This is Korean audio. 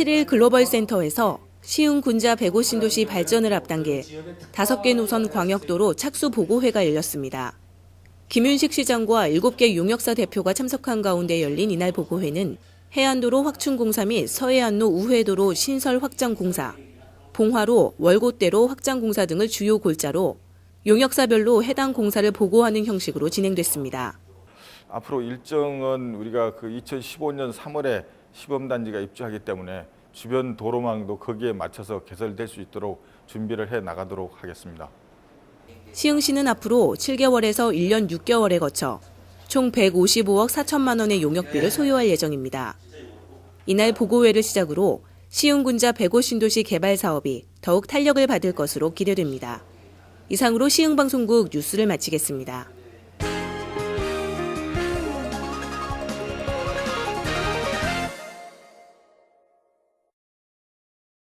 7일 글로벌 센터에서 시흥 군자 105 신도시 발전을 앞당길 5개 노선 광역도로 착수 보고회가 열렸습니다. 김윤식 시장과 7개 용역사 대표가 참석한 가운데 열린 이날 보고회는 해안도로 확충 공사 및 서해안로 우회도로 신설 확장 공사, 봉화로 월곶대로 확장 공사 등을 주요 골자로 용역사별로 해당 공사를 보고하는 형식으로 진행됐습니다. 앞으로 일정은 우리가 그 2015년 3월에 시범단지가 입주하기 때문에 주변 도로망도 거기에 맞춰서 개설될 수 있도록 준비를 해 나가도록 하겠습니다. 시흥시는 앞으로 7개월에서 1년 6개월에 거쳐 총 155억 4천만 원의 용역비를 소요할 예정입니다. 이날 보고회를 시작으로 시흥군자 105 신도시 개발 사업이 더욱 탄력을 받을 것으로 기대됩니다. 이상으로 시흥방송국 뉴스를 마치겠습니다.